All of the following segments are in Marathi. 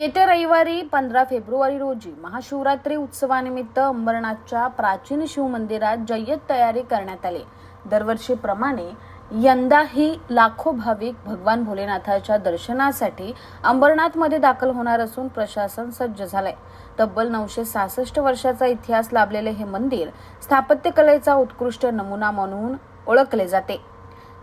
रविवारी पंधरा फेब्रुवारी रोजी महाशिवरात्री उत्सवानिमित्त अंबरनाथच्या प्राचीन शिव मंदिरात जय्यत तयारी करण्यात आली. दरवर्षीप्रमाणे यंदाही लाखो भाविक भगवान भोलेनाथाच्या दर्शनासाठी अंबरनाथमध्ये दाखल होणार असून प्रशासन सज्ज झालंय. तब्बल नऊशे सहासष्ट वर्षाचा इतिहास लाभलेले हे मंदिर स्थापत्यकलेचा उत्कृष्ट नमुना म्हणून ओळखले जाते.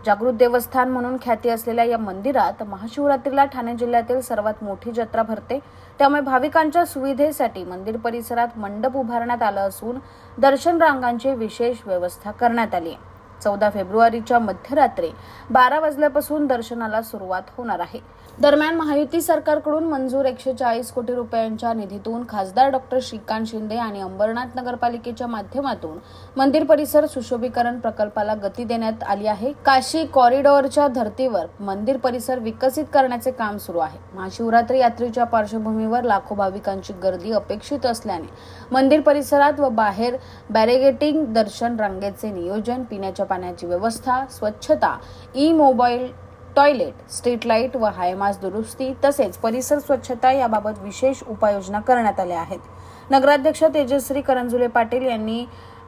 जागृत देवस्थान म्हणून ख्याती असलेल्या या मंदिरात महाशिवरात्रीला ठाणे जिल्ह्यातील सर्वात मोठी जत्रा भरते. त्यामुळे भाविकांच्या सुविधेसाठी मंदिर परिसरात मंडप उभारण्यात आला असून दर्शन रांगांची विशेष व्यवस्था करण्यात आली आहे. चौदा फेब्रुवारीच्या मध्यरात्री बारा वाजल्यापासून दर्शनाला सुरुवात होणार आहे. दरम्यान महायुती सरकारकडून मंजूर एकशे चाळीस कोटी रुपयांच्या निधीतून खासदार डॉक्टर श्रीकांत शिंदे आणि अंबरनाथ नगरपालिकेच्या माध्यमातून मंदिर परिसर सुशोभीकरण प्रकल्पाला गती देण्यात आली आहे. काशी कॉरिडॉरच्या धर्तीवर मंदिर परिसर विकसित करण्याचे काम सुरू आहे. महाशिवरात्री यात्रेच्या पार्श्वभूमीवर लाखो भाविकांची गर्दी अपेक्षित असल्याने मंदिर परिसरात व बाहेर बॅरिगेटिंग दर्शन रांगेचे नियोजन पिण्याच्या पाण्याची व्यवस्था स्वच्छता E mobile toilet street light व हायमास दुरुस्ती तसेच परिसर स्वच्छता याबाबत विशेष उपाययोजना करण्यात आल्या आहेत. नगराध्यक्ष तेजश्री करंजुले पाटील यांनी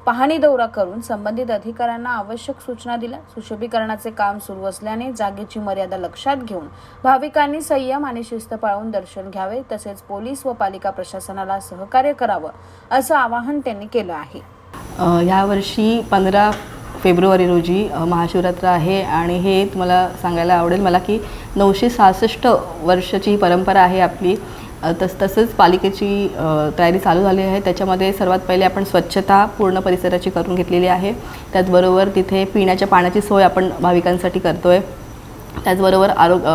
पाहणी दौरा करून संबंधित अधिकाऱ्यांना आवश्यक सूचना दिल्या. सुशोभीकरणाचे काम सुरू असल्याने जागेची मर्यादा लक्षात घेऊन भाविकांनी संयम आणि शिस्त पाळून दर्शन घ्यावे तसेच पोलीस व पालिका प्रशासनाला सहकार्य करावं असं आवाहन त्यांनी केलं आहे. यावर्षी पंधरा फेब्रुवारी रोजी महाशिवरात्र आहे आणि हे तुम्हाला सांगायला आवडेल. मला की नऊशे सहासष्ट वर्षाची ही परंपरा आहे आपली. तस तसंच पालिकेची तयारी चालू झाली आहे. त्याच्यामध्ये सर्वात पहिले आपण स्वच्छता पूर्ण परिसराची करून घेतलेली आहे. त्याचबरोबर तिथे पिण्याच्या पाण्याची सोय आपण भाविकांसाठी करतो आहे त्याचबरोबर आरोग्य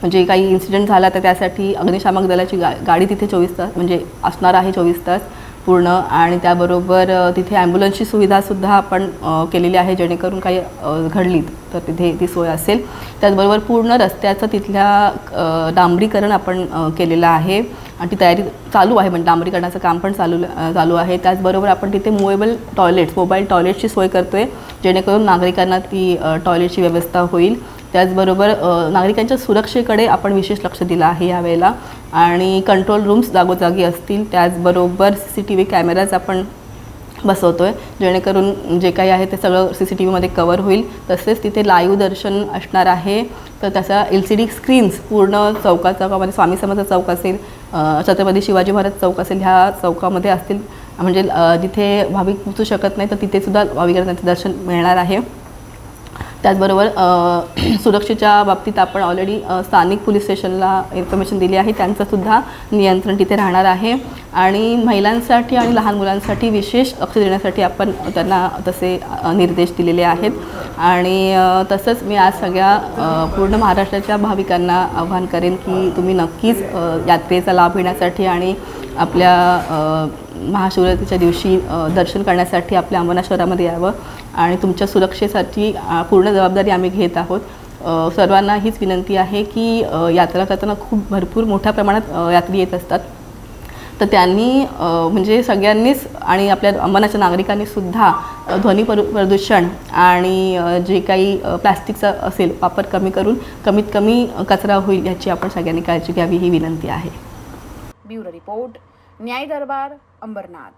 म्हणजे काही इन्सिडेंट झाला तर त्यासाठी अग्निशामक दलाची गा गाडी तिथे चोवीस तास म्हणजे असणार आहे चोवीस तास. पूर्ण आणि त्याबरोबर तिथे ॲम्ब्युलन्सची सुविधासुद्धा आपण केलेली आहे जेणेकरून काही घडली तर तिथे ती सोय असेल. त्याचबरोबर पूर्ण रस्त्याचं तिथल्या डांबरीकरण आपण केलेलं आहे. आणि ती तयारी चालू आहे म्हणजे डांबरीकरणाचं काम पण चालू चालू आहे. त्याचबरोबर आपण तिथे मुवेबल टॉयलेट्स मोबाईल टॉयलेटची सोय करतो आहे जेणेकरून नागरिकांना ती टॉयलेटची व्यवस्था होईल. त्याचबरोबर नागरिकांच्या सुरक्षेकडे आपण विशेष लक्ष दिलं आहे यावेळेला. आणि कंट्रोल रूम्स जागोजागी असतील त्याचबरोबर C C T V cameras आपण बसवतो आहे जेणेकरून जे काही आहे ते सगळं सी सी टी व्हीमध्ये कवर होईल. तसेच तिथे लाईव्ह दर्शन असणार आहे. तर त्याचा एल सी डी स्क्रीन्स पूर्ण चौका चौकामध्ये स्वामी समर्थ चौक असेल छत्रपती शिवाजी महाराज चौक असेल ह्या चौकामध्ये असतील. म्हणजे जिथे भाविक पोचू शकत नाही तर तिथेसुद्धा भाविकांना त्यांचं दर्शन मिळणार आहे. त्याचबरोबर सुरक्षेच्या बाबतीत आपण ऑलरेडी स्थानिक पोलीस स्टेशनला इन्फॉर्मेशन दिली आहे. त्यांचंसुद्धा नियंत्रण तिथे राहणार आहे. आणि महिलांसाठी आणि लहान मुलांसाठी विशेष लक्ष देण्यासाठी आपण त्यांना तसे निर्देश दिलेले आहेत. आणि तसंच मी आज सगळ्या पूर्ण महाराष्ट्राच्या भाविकांना आव्हान करेन की तुम्ही नक्कीच यात्रेचा लाभ घेण्यासाठी आणि आपल्या महाशिवरात्रीच्या दिवशी दर्शन करण्यासाठी आपल्या अंबरनाथ शहरामध्ये यावं आणि तुमच्या सुरक्षेसाठी पूर्ण जबाबदारी आम्ही घेत आहोत. सर्वांना हीच विनंती आहे की यात्रा करताना खूप भरपूर मोठ्या प्रमाणात यात्री येत असतात. तर त्यांनी म्हणजे सगळ्यांनीच आणि आपल्या अंबरनाथच्या नागरिकांनी सुद्धा ध्वनी प्रदू प्रदूषण आणि जे काही अ, प्लास्टिकचा असेल वापर कमी करून कमीत कमी कचरा होईल याची आपण सगळ्यांनी काळजी घ्यावी ही विनंती आहे. ब्युरो रिपोर्ट न्याय दरबार. अंबरनाथ